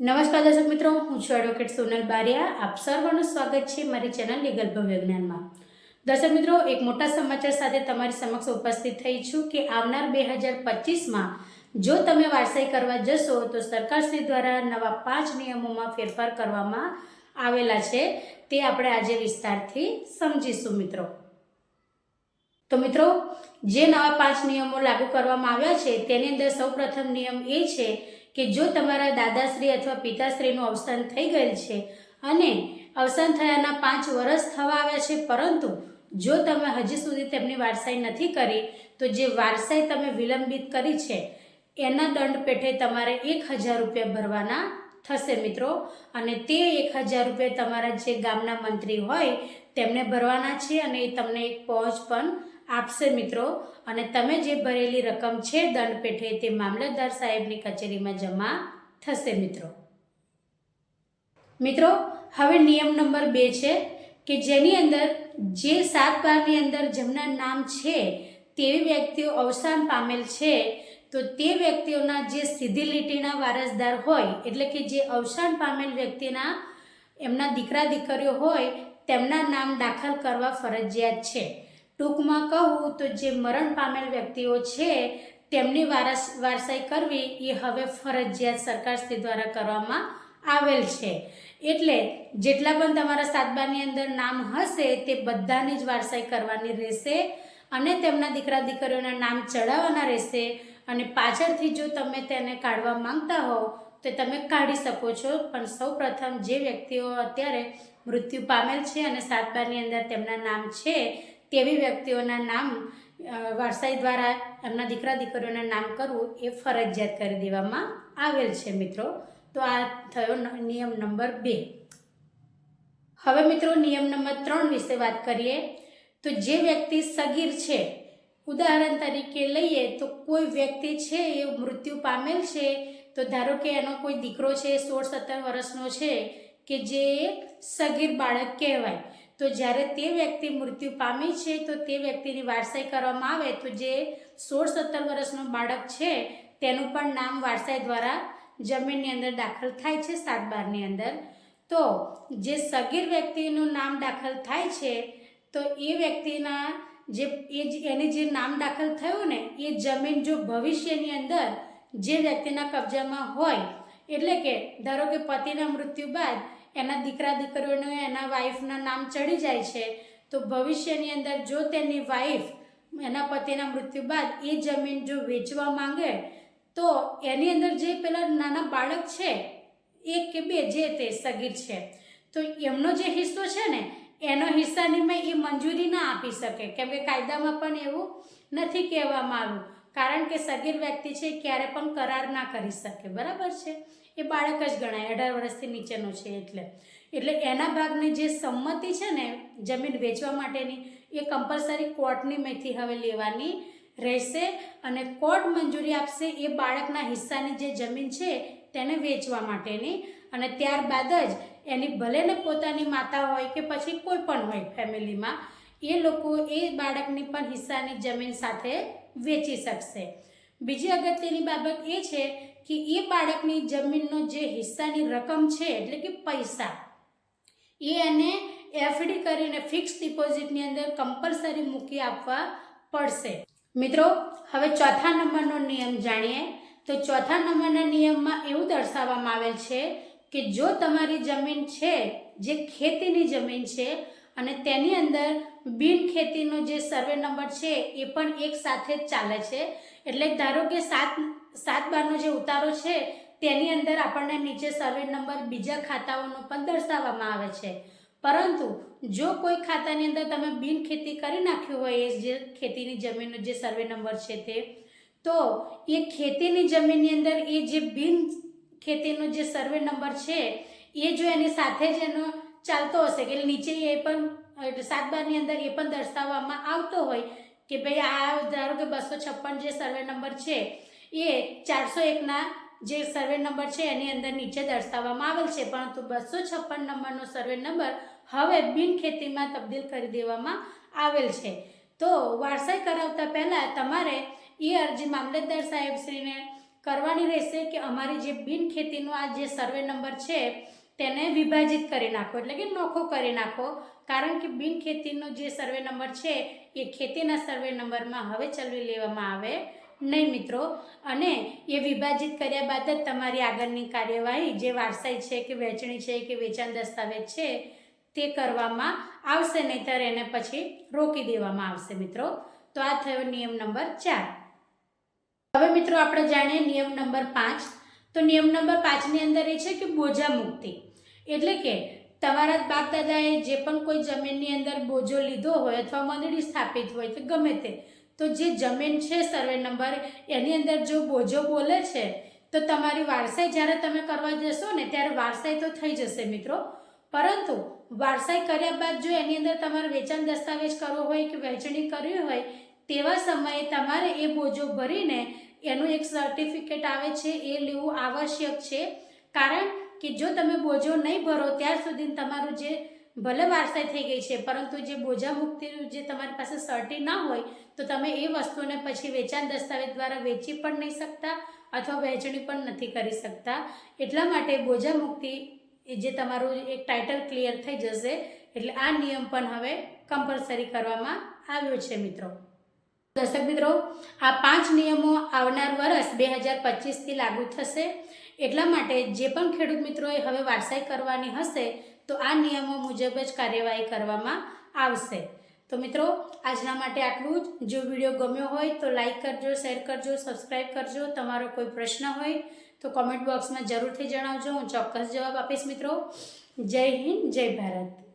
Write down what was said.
નમસ્કાર દર્શક મિત્રો, હું છું એડવોકેટ સોનલ બારિયા. આપ સર્વનું સ્વાગત છે મારી ચેનલ લીગલ ભવ્યજ્ઞાનમાં દર્શક મિત્રો, એક મોટા સમાચાર સાથે તમારી સમક્ષ ઉપસ્થિત થઈ છું કે આવનાર બે હજાર પચીસમાં જો તમે વારસાઈ કરવા જશો, તો સરકારશ્રી દ્વારા નવા પાંચ નિયમોમાં ફેરફાર કરવામાં આવેલા છે. તે આપણે આજે વિસ્તારથી સમજીશું મિત્રો. તો મિત્રો, જે નવા પાંચ નિયમો લાગુ કરવામાં આવ્યા છે, તેની અંદર સૌપ્રથમ નિયમ એ છે કે જો તમારા દાદાશ્રી અથવા પિતાશ્રીનું અવસાન થઈ ગયેલ છે અને અવસાન થયાના પાંચ વર્ષ થવા આવ્યા છે, પરંતુ જો તમે હજી સુધી તેમની વારસાઈ નથી કરી, તો જે વારસાઈ તમે વિલંબિત કરી છે, એના દંડ પેટે તમારે એક હજાર રૂપિયા ભરવાના થશે મિત્રો. અને તે એક હજાર રૂપિયા તમારા જે ગામના મંત્રી હોય, તેમને ભરવાના છે અને એ તમને એક પહોંચ પણ આપશે મિત્રો. અને તમે જે ભરેલી રકમ છે દંડ પેઠે તે મામલતદાર સાહેબની કચેરીમાં જમા થશે મિત્રો. મિત્રો, હવે નિયમ નંબર બે છે કે જેની અંદર જે સાત બારની અંદર જેમના નામ છે તેવી વ્યક્તિઓ અવસાન પામેલ છે, તો તે વ્યક્તિઓના જે સીધી લીટીના વારસદાર હોય, એટલે કે જે અવસાન પામેલ વ્યક્તિના એમના દીકરા દીકરીઓ હોય, તેમના નામ દાખલ કરવા ફરજિયાત છે. ટૂંકમાં કહું તો જે મરણ પામેલ વ્યક્તિઓ છે, તેમની વારસ, વારસાઈ કરવી એ હવે ફરજિયાત સરકારશ્રી દ્વારા કરવામાં આવેલ છે. એટલે જેટલા પણ તમારા સાતબાની અંદર નામ હશે, તે બધાની જ વારસાઈ કરવાની રહેશે અને તેમના દીકરા, દીકરીઓના નામ ચડાવવાના રહેશે અને પાછળથી જો તમે તેને કાઢવા માંગતા હો તો તમે કાઢી શકો છો. પણ સૌ પ્રથમ જે વ્યક્તિઓ અત્યારે મૃત્યુ પામેલ છે અને સાતબાની અંદર તેમના નામ છે તેવી વ્યક્તિઓના નામ વારસાઈ દ્વારા એમના દીકરા દીકરીઓના નામ કરવું એ ફરજિયાત કરી દેવામાં આવેલ છે મિત્રો. તો આ થયો નિયમ નંબર બે. હવે મિત્રો નિયમ નંબર ત્રણ વિશે વાત કરીએ. તો જે વ્યક્તિ સગીર છે, ઉદાહરણ તરીકે લઈએ તો કોઈ વ્યક્તિ છે એ મૃત્યુ પામેલ છે, તો ધારો કે એનો કોઈ દીકરો છે, સોળ, સત્તર વર્ષનો છે, કે જે સગીર બાળક કહેવાય. તો જ્યારે તે વ્યક્તિ મૃત્યુ પામી છે, તો તે વ્યક્તિની વારસાઈ કરવામાં આવે તો જે સોળ સત્તર વર્ષનો બાળક છે, તેનું પણ નામ વારસાઈ દ્વારા જમીનની અંદર દાખલ થાય છે, સાત બારની અંદર. તો જે સગીર વ્યક્તિનું નામ દાખલ થાય છે, તો એ વ્યક્તિના જે એ એને જે નામ દાખલ થયું ને, એ જમીન જો ભવિષ્યની અંદર જે વ્યક્તિના કબજામાં હોય એટલે કે ધારો કે પતિના મૃત્યુ બાદ એના દીકરા દીકરીઓને એના વાઈફના નામ ચડી જાય છે, તો ભવિષ્યની અંદર જો તેની વાઈફ એના પતિના મૃત્યુ બાદ એ જમીન જો વેચવા માંગે, તો એની અંદર જે પેલા નાના બાળક છે, એક કે બે જે તે સગીર છે, તો એમનો જે હિસ્સો છે ને, એનો હિસ્સાની મેં એ મંજૂરી ના આપી શકે. કેમ કે કાયદામાં પણ એવું નથી કહેવામાં આવ્યું. કારણ કે સગીર વ્યક્તિ છે એ ક્યારે પણ કરાર ના કરી શકે. બરાબર છે? એ બાળક જ ગણાય, અઢાર વર્ષથી નીચેનો છે એટલે. એટલે એના ભાગની જે સંમતિ છે ને, જમીન વેચવા માટેની, એ કમ્પલસરી કોર્ટની મેથી હવે લેવાની રહેશે અને કોર્ટ મંજૂરી આપશે એ બાળકના હિસ્સાની જે જમીન છે, તેને વેચવા માટેની. અને ત્યારબાદ જ એની ભલે ને પોતાની માતા હોય કે પછી કોઈ પણ હોય ફેમિલીમાં એ લોકો એ બાળકની પણ હિસ્સાની જમીન સાથે વેચી શકશે. બીજી અગત્યની બાબત એ છે કે એ બાળકની જમીનનો જે હિસ્સાની રકમ છે, એટલે કે પૈસા, એ એને એફડી કરીને ફિક્સ ડિપોઝિટની અંદર કમ્પલસરી મૂકી આપવા પડશે. મિત્રો, હવે ચોથા નંબરનો નિયમ જાણીએ. તો ચોથા નંબરના નિયમમાં એવું દર્શાવવામાં આવેલ છે કે જો તમારી જમીન છે, જે ખેતીની જમીન છે અને તેની અંદર બિન ખેતીનો જે સર્વે નંબર છે એ પણ એક સાથે જ ચાલે છે. એટલે ધારો કે સાત સાત બારનો જે ઉતારો છે, તેની અંદર આપણને નીચે સર્વે નંબર બીજા ખાતાઓનો પણ દર્શાવવામાં આવે છે. પરંતુ જો કોઈ ખાતાની અંદર તમે બિન ખેતી કરી નાખ્યું હોય એ જે ખેતીની જમીનનો જે સર્વે નંબર છે તે, તો એ ખેતીની જમીનની અંદર એ જે બિન ખેતીનો જે સર્વે નંબર છે, એ જો એની સાથે જ એનો ચાલતો હશે કે નીચે એ પણ સાત બારની અંદર એ પણ દર્શાવવામાં આવતો હોય કે ભાઈ આ ધારો કે બસો છપ્પન જે સર્વે નંબર છે, એ ચારસો એકના જે સર્વે નંબર છે એની અંદર નીચે દર્શાવવામાં આવેલ છે. પરંતુ બસો છપ્પન નંબરનો સર્વે નંબર હવે બિન ખેતીમાં તબદીલ કરી દેવામાં આવેલ છે. તો વારસાઈ કરાવતા પહેલાં તમારે એ અરજી મામલતદાર સાહેબશ્રીને કરવાની રહેશે કે અમારી જે બિન ખેતીનો આ જે સર્વે નંબર છે તેને વિભાજિત કરી નાખો, એટલે કે નોખો કરી નાખો. કારણ કે બિન ખેતીનો જે સર્વે નંબર છે, એ ખેતીના સર્વે નંબરમાં હવે ચલવી લેવામાં આવે નહીં મિત્રો. અને એ વિભાજિત કર્યા બાદ જ તમારી આગળની કાર્યવાહી જે વારસાઈ છે કે વહેંચણી છે કે વેચાણ દસ્તાવેજ છે, તે કરવામાં આવશે નહીંતર એને પછી રોકી દેવામાં આવશે મિત્રો. તો આ થયો નિયમ નંબર ચાર. હવે મિત્રો આપણે જાણીએ નિયમ નંબર પાંચ. તો નિયમ નંબર પાંચની અંદર એ છે કે બોજા મુક્તિ એટલે કે તમારા બાપ દાદાએ જે પણ કોઈ જમીનની અંદર બોજો લીધો હોય અથવા મંડળી સ્થાપિત હોય કે ગમે તે, તો જે જમીન છે સર્વે નંબર, એની અંદર જો બોજો બોલે છે, તો તમારી વારસાઈ જ્યારે તમે કરવા જશો ને ત્યારે વારસાઈ તો થઈ જશે મિત્રો. પરંતુ વારસાઈ કર્યા બાદ જો એની અંદર તમારે વેચાણ દસ્તાવેજ કરવો હોય કે વહેંચણી કરવી હોય, તેવા સમયે તમારે એ બોજો ભરીને એનું એક સર્ટિફિકેટ આવે છે, એ લેવું આવશ્યક છે. કારણ કે જો તમે બોજો નહીં ભરો, ત્યાર સુધી તમારું જે ભલે વારસાઈ થઈ ગઈ છે, પરંતુ જે બોજા મુક્તિનું જે તમારી પાસે સર્ટી ના હોય, તો તમે એ વસ્તુને પછી વેચાણ દસ્તાવેજ દ્વારા વેચી પણ નહીં શકતા અથવા વહેંચણી પણ નથી કરી શકતા. એટલા માટે બોજા મુક્તિ જે તમારું એક ટાઇટલ ક્લિયર થઈ જશે, એટલે આ નિયમ પણ હવે કમ્પલસરી કરવામાં આવ્યો છે મિત્રો. દર્શક મિત્રો, આ પાંચ નિયમો આવનાર વર્ષ બે હજાર પચીસથી લાગુ થશે. એટલા માટે જે પણ ખેડૂત મિત્રોએ હવે વારસાઈ કરવાની હશે, તો આ નિયમો મુજબ જ કાર્યવાહી કરવામાં આવશે. તો મિત્રો, આજના માટે આટલું જ. જો વીડિયો ગમ્યો હોય તો લાઈક કરજો, શેર કરજો સબસ્ક્રાઈબ કરજો. તમારો કોઈ પ્રશ્ન હોય તો કોમેન્ટ બોક્સમાં જરૂરથી જણાવજો. હું ચોક્કસ જવાબ આપીશ મિત્રો. જય હિન્દ, જય ભારત.